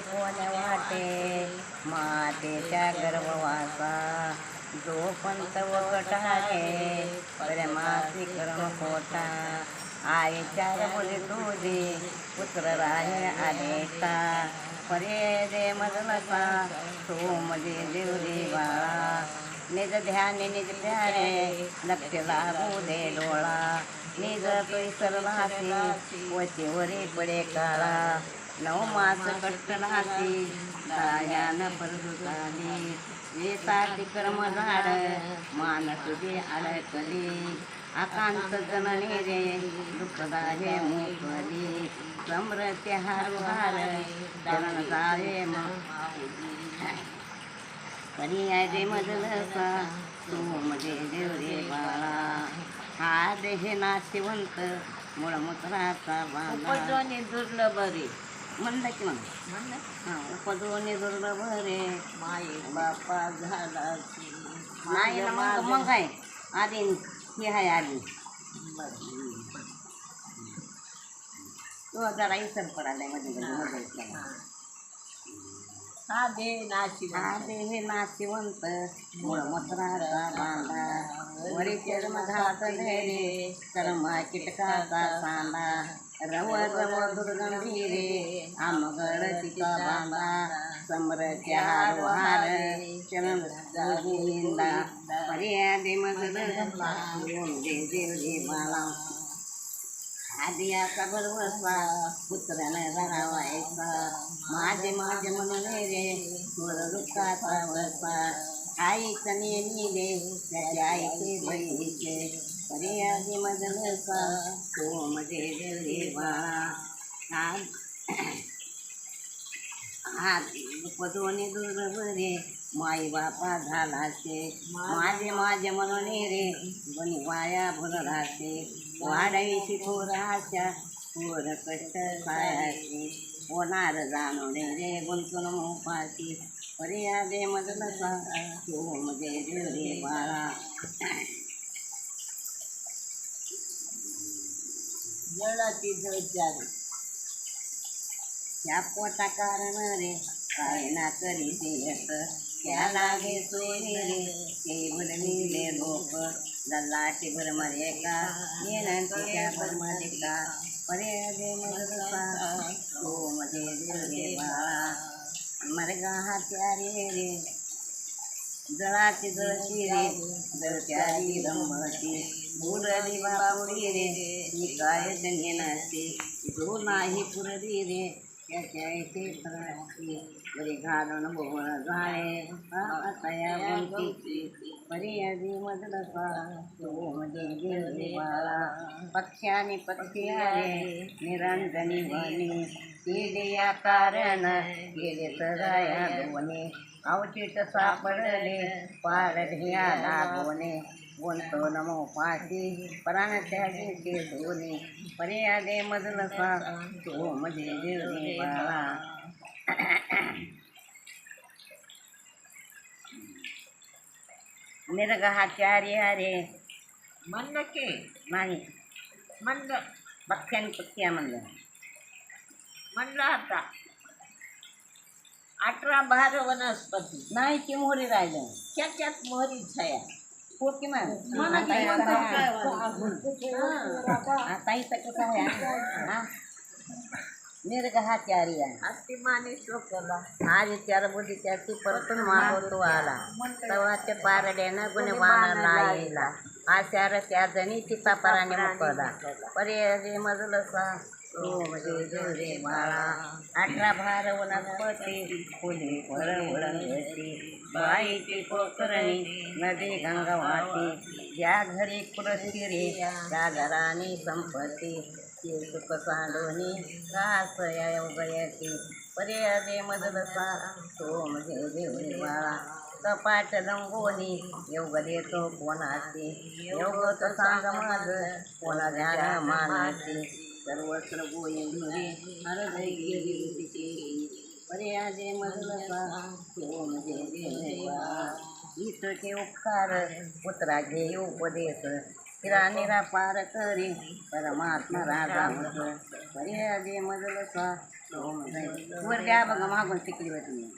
कोण्या वाटे? मातेच्या गर्भवासा. जो पंत वटाळे प्रेमाची कर्म खोटा. आईच्या मुली तुझी पुत्र राहे आलेता परे दे मदलसा तू मजे देवरी बाळा निज ध्यान निज ध्याने लक्ष लागू दे डोळा. निज तुई सर्वासी वचीवरी पडे काळा नऊ मास कष्ट नासी दायान परदुताली येताती कर्म झाड मानस दे अडकली आकांत जननी रे दुःखदाहे मोकली समृत्य हार हार चरण जावे कधी आहे रे मजलसा तू मध्ये देव रे बाळा. हा देह नाशिवंत मुळमुत्राचा बाळा दुर्लभ रे म्हणलं की मग हा उपजवणी दुर्लभ रे माये. बापा झाला नाही ना मग मग. काय आधी ही आहे आधी. तो जरा इसर पडालायमध्ये मध्ये मध्ये हा. दे हा नाशिवंत. मुळमुत्राचा बांधा वरी रे कर्म किटकाचा सांडा रव रव दुर्गंभीरे आमगड तिचा बांधा समरच्या हार हार चरण गोविंदा पर्यादे मगद दे देव दे बाळा. आदियाचा बरोबरचा पुत्रानं राहावायचा माझे माझे म्हणले रे थोड दुःखाचा वसा आईचं नेमिले त्याच्या आईचे बहिणीचे पर्यादी मजलसा तो मध्ये देवे बाळा हात पदोनी दुर्बरे माई बापा झालाचे माझे माझे म्हणून रे बनी वाया भरलाचे वाढायची थोराच्या थोर कष्ट सायाची होणार जाणवणे रे गुंतून मोपाची पर्यादे मदलसा तो मध्ये रे बाळा. जळाची जळचारी त्या पोटा कारण रे काय ना करी ते यत त्या लागे सोयरी रे ते भरमिले लोक. लल्लाटी भर मरे का येणार त्या भरमध्ये का परे दे मदरसा तो मध्ये रे बाळा. मरगा रे रे। जळाची जळशी रे। जळत्यारी रंभती रे। मी काय नसते जो नाही पुरली रे। त्याच्या पक्ष्याने पक्षी आले निरंजनी वने केले या कारण गेले सराया दोने अवचित सापडले पारढिया लागवणे बोलतो नमो पाठी प्राण त्यागे ते धोने पर्यादे मजलसा तो मध्ये देवने बाळा मिरग हा चारी अरे म्हणलं की? नाही. म्हणलं पक्ष्याने पक्ष्या म्हणलं म्हणलं आता. अठरा बार वनस्पती. नाही की मोहरी राहिलं. त्याच्यात मोहरी छाया हो की मग म्हणा की आता इथं कसं आहे? हा. मिरग हा चारी आहे. माने शोकला आज चार बुद्धी त्याची परतून मागवतो आला. तेव्हा ते पारड्यानं गुणवानाला येला आशार त्या जणी तिचा पराने मुकला पर्याय मजलसा तो म्हणजे बाळा. अठरा भार वनस्पती फुले फळ बाईची पोखरणी नदी गंगा वाहती ज्या घरी कुरशिरी त्या घराने संपत्ती. ते सुख सांडोनी कास या परे पर्यादे मदलसा तो म्हणजे देवळी बाळा. कपाट रंगोनी योग देतो कोणाचे. योग तो सांग माझ कोणा ध्यान मानाची सर्वत्र हरदय गिरी तो म्हणजे देवरे बाळा ईश्वरचे उपकार पुत्रा घे उपदेश। तिरा निरापार करी परमात्मा राजा होत परे आधी मजल स्वा वर द्या बघा मागून शिकली होती